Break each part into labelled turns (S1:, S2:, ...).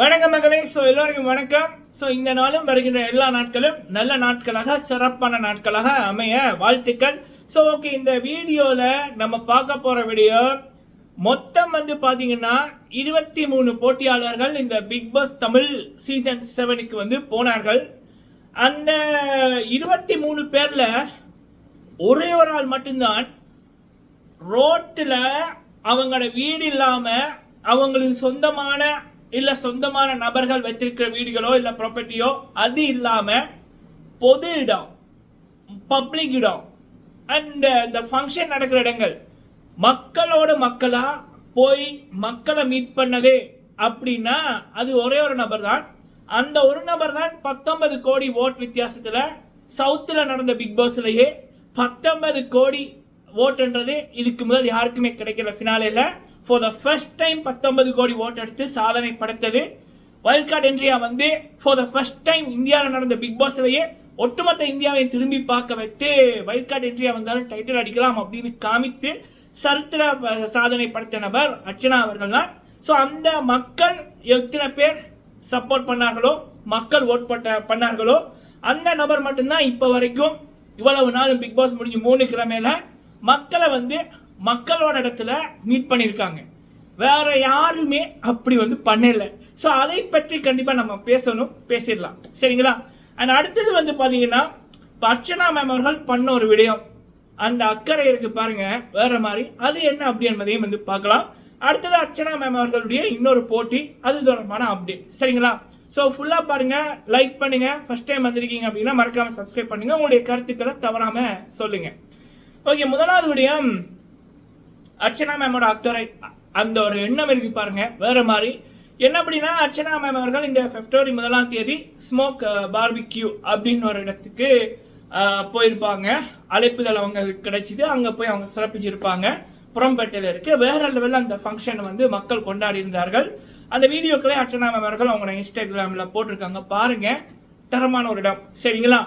S1: வணக்கம் மகளே. ஸோ எல்லோருக்கும் வணக்கம். ஸோ இந்த நாளும் வருகின்ற எல்லா நாட்களும் நல்ல நாட்களாக சிறப்பான நாட்களாக அமைய வாழ்த்துக்கள். ஸோ ஓகே இந்த வீடியோவில் நம்ம பார்க்க போகிற வீடியோ மொத்தம் வந்து பார்த்தீங்கன்னா இருபத்தி மூணு போட்டியாளர்கள் இந்த பிக் பாஸ் தமிழ் சீசன் செவனுக்கு வந்து போனார்கள். அந்த இருபத்தி மூணு பேரில் ஒரே ஒரு ஆள் மட்டும்தான் ரோட்டில் அவங்களோட வீடு இல்லாமல் அவங்களுக்கு சொந்தமான இல்லை சொந்தமான நபர்கள் வைத்திருக்கிற வீடுகளோ இல்லை ப்ராப்பர்ட்டியோ அது இல்லாமல் பொது இடம் பப்ளிக் இடம் அண்ட் இந்த ஃபங்க்ஷன் நடக்கிற இடங்கள் மக்களோட மக்களா போய் மக்களை மீட் பண்ணவே. அப்படின்னா அது ஒரே ஒரு நபர் தான் அந்த ஒரு நபர் தான் பத்தொன்பது கோடி ஓட் வித்தியாசத்தில் சவுத்தில் நடந்த பிக் பாஸ்லயே பத்தொன்பது கோடி ஓட்டுன்றது இதுக்கு முதல் யாருக்குமே கிடைக்கல ஃபினாலேயில் ஃபார் த ஃபர்ஸ்ட் டைம் பத்தொன்பது கோடி ஓட் எடுத்து சாதனை படைத்தது. வைல்ட் கார்டு என்ட்ரியா வந்து ஃபார் த ஃபர்ஸ்ட் டைம் இந்தியாவில் நடந்த பிக் பாஸ்லேயே ஒட்டுமொத்த இந்தியாவை திரும்பி பார்க்க வைத்து வைல்ட் கார்டு என்ட்ரியா வந்தாலும் டைட்டில் அடிக்கலாம் அப்படின்னு காமித்து சரித்திர சாதனை படைத்த நபர் அர்ச்சனா அவர்கள் தான். ஸோ அந்த மக்கள் எத்தனை பேர் சப்போர்ட் பண்ணார்களோ மக்கள் ஓட் பட்ட பண்ணார்களோ அந்த நபர் மட்டும்தான் இப்போ வரைக்கும் இவ்வளவு நாள் பிக் பாஸ் முடிஞ்சு மூணு கிழமையில மக்களை வந்து மக்களோட இடத்துல மீட் பண்ணியிருக்காங்க வேற யாருமே அப்படி வந்து பண்ணல. ஸோ அதை பற்றி கண்டிப்பாக நம்ம பேசணும் பேசிடலாம். சரிங்களா? அண்ட் அடுத்தது வந்து பார்த்தீங்கன்னா இப்போ அர்ச்சனா மேம் அவர்கள் பண்ண ஒரு விடயம். அந்த அக்கறை இருக்கு பாருங்க வேற மாதிரி. அது என்ன அப்படி என்பதையும் வந்து பார்க்கலாம். அடுத்தது அர்ச்சனா மேம் அவர்களுடைய இன்னொரு போட்டி அது தொடர்பான அப்டேட் சரிங்களா? ஸோ ஃபுல்லாக பாருங்க லைக் பண்ணுங்க. ஃபர்ஸ்ட் டைம் வந்திருக்கீங்க அப்படின்னா மறக்காம சப்ஸ்கிரைப் பண்ணுங்க. உங்களுடைய கருத்துக்களை தவறாம சொல்லுங்க. ஓகே முதலாவது விடயம். அர்ச்சனா மேமோட அக்கறை அந்த ஒரு எண்ணம் இருக்கு பாருங்க. வேற மாதிரி. என்ன அப்படின்னா அர்ச்சனா மேம் அவர்கள் இந்த பிப்ரவரி முதலாம் தேதி ஸ்மோக் பார்பிக்யூ அப்படின்னு ஒரு இடத்துக்கு போயிருப்பாங்க. அழைப்புதல் அவங்க கிடைச்சிது. அங்கே போய் அவங்க சிறப்பிச்சிருப்பாங்க. புறம்பேட்டையில் இருக்கு. வேற லெவலில் அந்த ஃபங்க்ஷன் வந்து மக்கள் கொண்டாடி இருந்தார்கள். அந்த வீடியோக்களே அர்ச்சனா மேம் அவர்கள் அவங்களோட இன்ஸ்டாகிராமில் போட்டிருக்காங்க. பாருங்க. தரமான ஒரு இடம். சரிங்களா?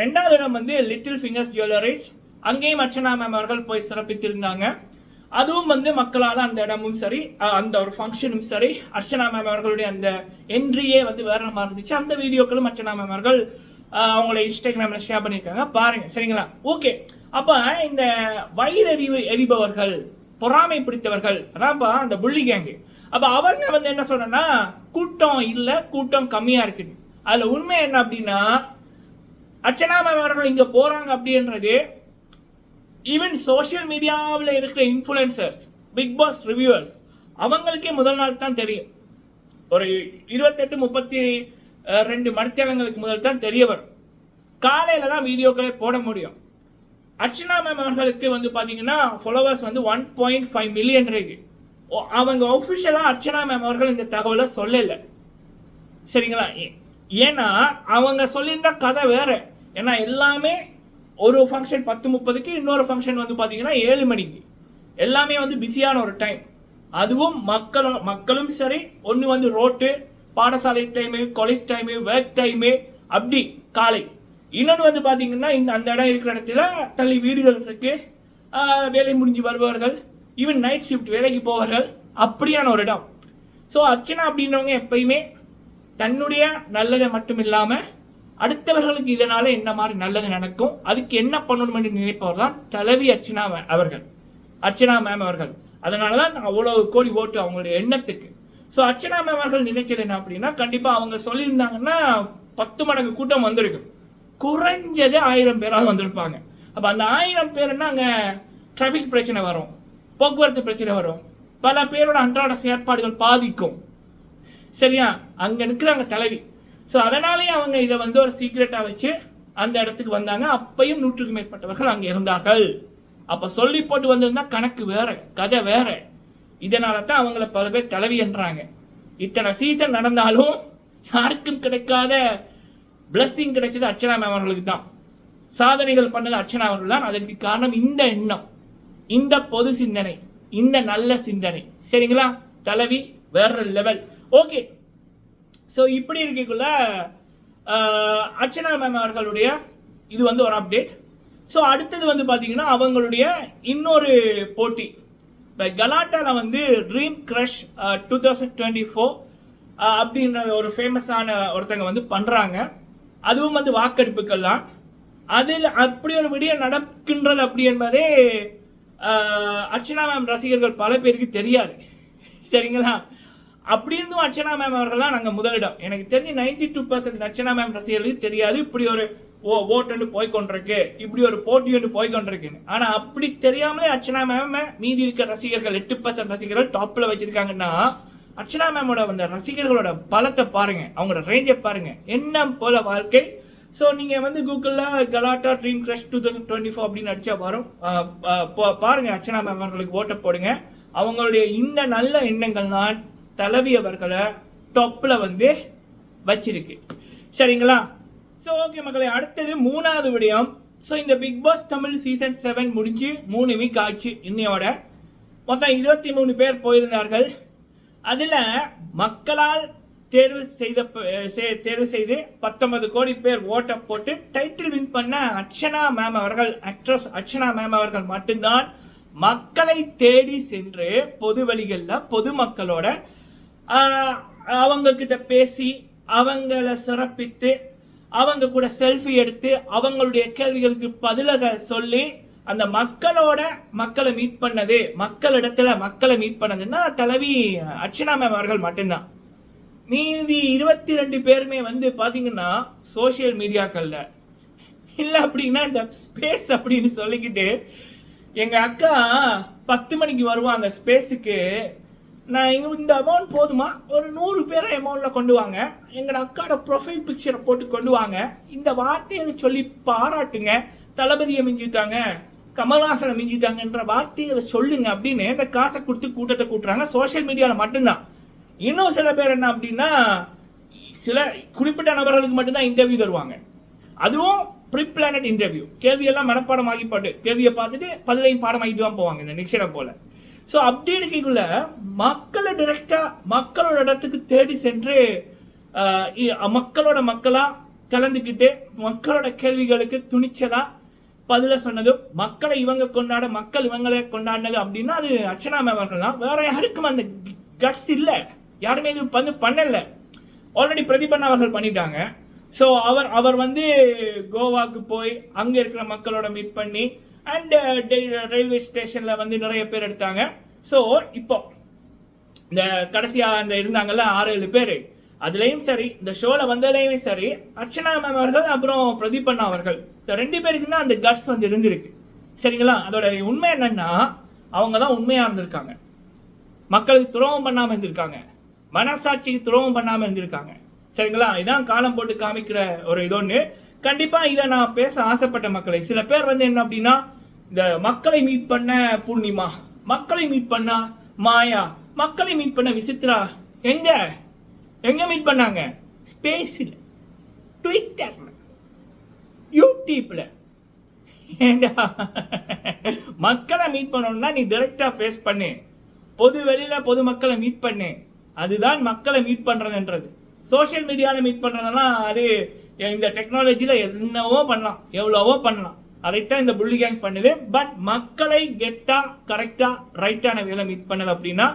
S1: ரெண்டாவது இடம் வந்து லிட்டில் ஃபிங்கர்ஸ் ஜுவல்லரிஸ் அங்கேயும் அர்ச்சனா மேம் அவர்கள் போய் சிறப்பித்திருந்தாங்க. அதுவும் வந்து மக்களால் அந்த இடமும் சரி அந்த ஒரு ஃபங்க்ஷனும் சரி அர்ச்சனா மேம் அவர்களுடைய அந்த என்ட்ரியே வந்து வேற மாதிரி இருந்துச்சு. அந்த வீடியோக்களும் அர்ச்சனா மேம் அவர்கள் அவங்கள இன்ஸ்டாகிராமில் ஷேர் பண்ணியிருக்காங்க. பாருங்கள் சரிங்களா? ஓகே அப்போ இந்த வயிறறிவு எரிபவர்கள் பொறாமை பிடித்தவர்கள் அதான்ப்பா அந்த புள்ளி கேங்கு அப்போ அவங்க வந்து என்ன சொன்னா கூட்டம் இல்லை கூட்டம் கம்மியாக இருக்குது அதில் உண்மை என்ன அப்படின்னா அர்ச்சனா மேம் அவர்கள் இங்கே போகிறாங்க அப்படின்றது ஈவன் சோஷியல் மீடியாவில் இருக்கிற இன்ஃப்ளூயன்சர்ஸ் பிக் பாஸ் ரிவ்யூவர்ஸ் அவங்களுக்கே முதல் நாள் தான் தெரியும். ஒரு இருபத்தெட்டு முப்பத்தி ரெண்டு மணித்தேலங்களுக்கு முதல் தான் தெரிய வரும். காலையில் தான் வீடியோக்களை போட முடியும். அர்ச்சனா மேம் அவர்களுக்கு வந்து பார்த்தீங்கன்னா ஃபாலோவர்ஸ் வந்து ஒன் பாயிண்ட் ஃபைவ் மில்லியன் இருக்கு ஓ- அவங்க ஒஃபிஷியலாக அர்ச்சனா மேம் அவர்கள் இந்த தகவலை சொல்லலை. சரிங்களா? ஏன்னா அவங்க சொல்லியிருந்த கதை வேறு. ஏன்னா எல்லாமே ஒரு ஃபங்க்ஷன் பத்து முப்பதுக்கு இன்னொரு ஃபங்க்ஷன் வந்து பார்த்தீங்கன்னா ஏழு மணிக்கு. எல்லாமே வந்து பிஸியான ஒரு டைம் அதுவும் மக்களும் மக்களும் சரி ஒன்று வந்து ரோட்டு பாடசாலை time college time work time அப்படி காலை. இன்னொன்று வந்து பார்த்தீங்கன்னா இந்த அந்த இடம் இருக்கிற இடத்துல தள்ளி வீடுகள் இருக்கு. வேலை முடிஞ்சு வருபவர்கள் ஈவன் நைட் ஷிஃப்ட் வேலைக்கு போவார்கள் அப்படியான ஒரு இடம். ஸோ அர்ச்சனா அப்படின்றவங்க எப்பயுமே தன்னுடைய நல்லதை மட்டும் இல்லாமல் அடுத்தவர்களுக்கு இதனால என்ன மாதிரி நல்லது நடக்கும்? அதுக்கு என்ன பண்ணணும் என்று நினைப்பவர் தான் தலைவி அர்ச்சனா அவர்கள். அர்ச்சனா மேம் அவர்கள். அதனால தான் அவ்வளவு கோடி ஓட்டு அவங்களுடைய எண்ணத்துக்கு. ஸோ அர்ச்சனா மேம் அவர்கள் நினைச்சது என்ன அப்படின்னா கண்டிப்பாக அவங்க சொல்லியிருந்தாங்கன்னா பத்து மடங்கு கூட்டம் வந்திருக்கு குறைஞ்சது ஆயிரம் பேராக வந்திருப்பாங்க. அப்போ அந்த ஆயிரம் பேர்னா அங்கே டிராஃபிக் பிரச்சனை வரும். போக்குவரத்து பிரச்சனை வரும். பல பேரோட அன்றாட செயற்பாடுகள் பாதிக்கும். சரியா? அங்கே நிற்கிறாங்க தலைவி ஸோ அதனாலேயே அவங்க இதை வந்து ஒரு சீக்ரெட்டாக வச்சு அந்த இடத்துக்கு வந்தாங்க. அப்பையும் நூற்றுக்கு மேற்பட்டவர்கள் அங்கே இருந்தார்கள். அப்போ சொல்லி போட்டு வந்திருந்தா கணக்கு வேற கதை வேற. இதனால தான் அவங்கள பல பேர் தலைவி என்றாங்க. இத்தனை சீசன் நடந்தாலும் யாருக்கும் கிடைக்காத பிளஸ்ஸிங் கிடைச்சது அர்ச்சனா மேம் அவர்களுக்கு தான். சாதனைகள் பண்ணது அர்ச்சனா அவர்கள் தான். அதற்கு காரணம் இந்த எண்ணம். இந்த பொது சிந்தனை இந்த நல்ல சிந்தனை. சரிங்களா? தலைவி வேற லெவல் ஓகே ஸோ இப்படி இருக்கக்குள்ள அர்ச்சனா மேம் அவர்களுடைய இது வந்து ஒரு அப்டேட் ஸோ அடுத்தது வந்து பார்த்தீங்கன்னா அவங்களுடைய இன்னொரு போட்டி. இப்போ கலாட்டாவில் வந்து dream crush two thousand twenty four அப்படின்ற ஒரு ஃபேமஸான ஒருத்தங்க வந்து பண்ணுறாங்க அதுவும் வந்து வாக்கெடுப்புகள் தான். அதில் அப்படி ஒரு விடியம் நடக்கின்றது அப்படி என்பதே அர்ச்சனா மேம் ரசிகர்கள் பல பேருக்கு தெரியாது. சரிங்களா? அப்படி இருந்தும் அர்ச்சனா மேம் அவர்கள்லாம் நாங்கள் முதலிடம். எனக்கு தெரிஞ்சு ninety two percent Archana ma'am ரசிகர்களுக்கு தெரியாது. இப்படி ஒரு ஓ ஓட்டு போய் கொண்டிருக்கு. இப்படி ஒரு போட்டி ஒன்று போய் கொண்டிருக்குன்னு. ஆனால் அப்படி தெரியாமலே அர்ச்சனா மேம் மீதி இருக்க ரசிகர்கள் எட்டு பர்சன்ட் ரசிகர்கள் டாப்பில் வச்சிருக்காங்கன்னா அர்ச்சனா மேமோட அந்த ரசிகர்களோட பலத்தை பாருங்க. அவங்களோட ரேஞ்சை பாருங்க. என்ன போல வாழ்க்கை? ஸோ நீங்கள் வந்து கூகுளில் Galatta dream crush two thousand twenty four அப்படின்னு அடிச்சா வரும். பாருங்கள் பாருங்க அர்ச்சனா மேம் அவர்களுக்கு ஓட்டை போடுங்க. அவங்களுடைய இந்த நல்ல எண்ணங்கள் தான் தலைவி அவர்களை டொப்பில் வந்து வச்சிருக்கு. சரிங்களா? ஸோ ஓகே மக்களை அடுத்தது மூணாவது விடயம். ஸோ இந்த Bigg Boss Tamil season seven முடிஞ்சு மூணு வீக் ஆச்சு இன்னையோட. மொத்தம் இருபத்தி மூணு பேர் போயிருந்தார்கள். அதில் மக்களால் தேர்வு செய்த தேர்வு செய்து பத்தொன்பது கோடி பேர் ஓட்ட போட்டு டைட்டில் வின் பண்ண அர்ச்சனா மேம் அவர்கள் ஆக்ட்ரஸ் அர்ச்சனா மேம் அவர்கள் மட்டும்தான் மக்களை தேடி சென்று பொது வழிகளில் பொதுமக்களோட அவங்கக்கிட்ட பேசி அவங்கள சிறப்பித்து அவங்க கூட செல்ஃபி எடுத்து அவங்களுடைய கேள்விகளுக்கு பதிலக சொல்லி அந்த மக்களோட மக்களை மீட் பண்ணது மக்களிடத்துல மக்களை மீட் பண்ணதுன்னா தலைவி அர்ச்சனா மேம் அவர்கள் மட்டும்தான். மீதி இருபத்தி ரெண்டு பேருமே வந்து பார்த்தீங்கன்னா சோஷியல் மீடியாக்கள்ல இல்லை அப்படின்னா இந்த ஸ்பேஸ் அப்படின்னு சொல்லிக்கிட்டு எங்கள் அக்கா பத்து மணிக்கு வருவாங்க ஸ்பேஸுக்கு நான் இந்த அமௌண்ட் போதுமா? ஒரு நூறு பேரை அமௌண்ட்டில் கொண்டு வாங்க. எங்களோட அக்காவோட ப்ரொஃபைல் பிக்சரை போட்டு கொண்டு வாங்க. இந்த வார்த்தையை சொல்லி பாராட்டுங்க. தளபதியை மிஞ்சிட்டாங்க. கமல்ஹாசனை மிஞ்சிட்டாங்கன்ற வார்த்தைகளை சொல்லுங்க அப்படின்னு இந்த காசை கொடுத்து கூட்டத்தை கூட்டுறாங்க. சோஷியல் மீடியாவில் மட்டும்தான். இன்னும் சில பேர் என்ன அப்படின்னா சில குறிப்பிட்ட நபர்களுக்கு மட்டும்தான் இன்டர்வியூ தருவாங்க. அதுவும் ப்ரீ பிளானட் இன்டர்வியூ கேள்வியெல்லாம் மனப்பாடமாகி பாட்டு கேள்வியை பார்த்துட்டு பதிலையும் பாடமாகிட்டு தான் போவாங்க இந்த நிக்ஷனை போல். ஸோ அப்படி இருக்கக்குள்ள மக்களை டிரெக்டாக மக்களோட இடத்துக்கு தேடி சென்று மக்களோட மக்களாக கலந்துக்கிட்டு மக்களோட கேள்விகளுக்கு துணிச்சலாக பதில சொன்னதும் மக்களை இவங்க கொண்டாட மக்கள் இவங்களே கொண்டாடினது அப்படின்னா அது அர்ச்சனா மேம் அவர்கள் தான் வேற யாருக்கும் அந்த கட்ஸ் இல்லை. யாருமே இது வந்து பண்ணலை. ஆல்ரெடி பிரதிபன் அவர்கள் பண்ணிட்டாங்க. ஸோ அவர் அவர் வந்து கோவாக்கு போய் அங்கே இருக்கிற மக்களோட மீட் பண்ணி அண்ட் ரயில்வே ஸ்டேஷனில் வந்து நிறைய பேர் எடுத்தாங்க. ஸோ இப்போ இந்த கடைசியாக அந்த இருந்தாங்கல்ல ஆறு ஏழு பேர். அதுலேயும் சரி இந்த ஷோவில் வந்ததுலேயும் சரி அர்ச்சனா மேம் அவர்கள் அப்புறம் பிரதீப் அண்ணா அவர்கள். இந்த ரெண்டு பேருக்கு தான் அந்த கட்ஸ் வந்து இருந்திருக்கு. சரிங்களா? அதோட உண்மை என்னன்னா அவங்க தான் உண்மையாக இருந்திருக்காங்க. மக்களுக்கு துரோகம் பண்ணாமல் இருந்திருக்காங்க. மனசாட்சிக்கு துரோகம் பண்ணாமல் இருந்திருக்காங்க. சரிங்களா? இதான் காலம் போட்டு காமிக்கிற ஒரு இதொன்னு கண்டிப்பாக இதை நான் பேச ஆசைப்பட்ட மக்களை. சில பேர் வந்து என்ன அப்படின்னா இந்த மக்களை மீட் பண்ண பூர்ணிமா மக்களை மீட் பண்ணா மாயா மக்களை மீட் பண்ண விசித்ரா எங்க? எங்க மீட் பண்ணாங்க? ஸ்பேஸில் ட்விட்டர்ல யூடியூப்ல ஏண்டா? மக்களை மீட் பண்ணணும்னா நீ டைரக்டா ஃபேஸ் பண்ணு. பொது வெளியில பொது மக்களை மீட் பண்ணு. அதுதான் மக்களை மீட் பண்றதுன்றது. சோஷியல் மீடியாவில் மீட் பண்றதெல்லாம் அது இந்த டெக்னாலஜியில் என்னவோ பண்ணலாம். எவ்வளவோ பண்ணலாம். அதைத்தான் இந்த புள்ளி கேங் பண்ணுது பட் மக்களை கெட்டா கரெக்டா ரைட்டான வேலை மீட் பண்ணல அப்படின்னா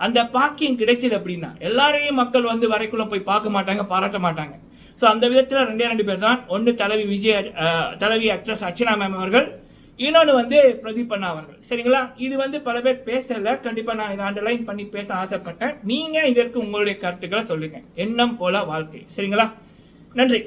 S1: அந்த பாக்கியம் கிடைச்சது அப்படின்னா எல்லாரையும் மக்கள் வந்து வரைக்குள்ள போய் பார்க்க மாட்டாங்க பாராட்ட மாட்டாங்க. ஸோ அந்த விதத்தில் ரெண்டே ரெண்டு பேர் தான். ஒன்று தலைவி விஜய் தலைவி அக்ட்ரஸ் அர்ச்சனா மேம் அவர்கள் இன்னொன்று வந்து பிரதீப் அண்ணா அவர்கள். சரிங்களா? இது வந்து பல பேர் பேசல. கண்டிப்பாக நான் இதை அண்டர்லைன் பண்ணி பேச ஆசைப்பட்டேன். நீங்கள் இதற்கு உங்களுடைய கருத்துக்களை சொல்லுங்கள் எண்ணம் போல வாழ்க்கை. சரிங்களா? நன்றி.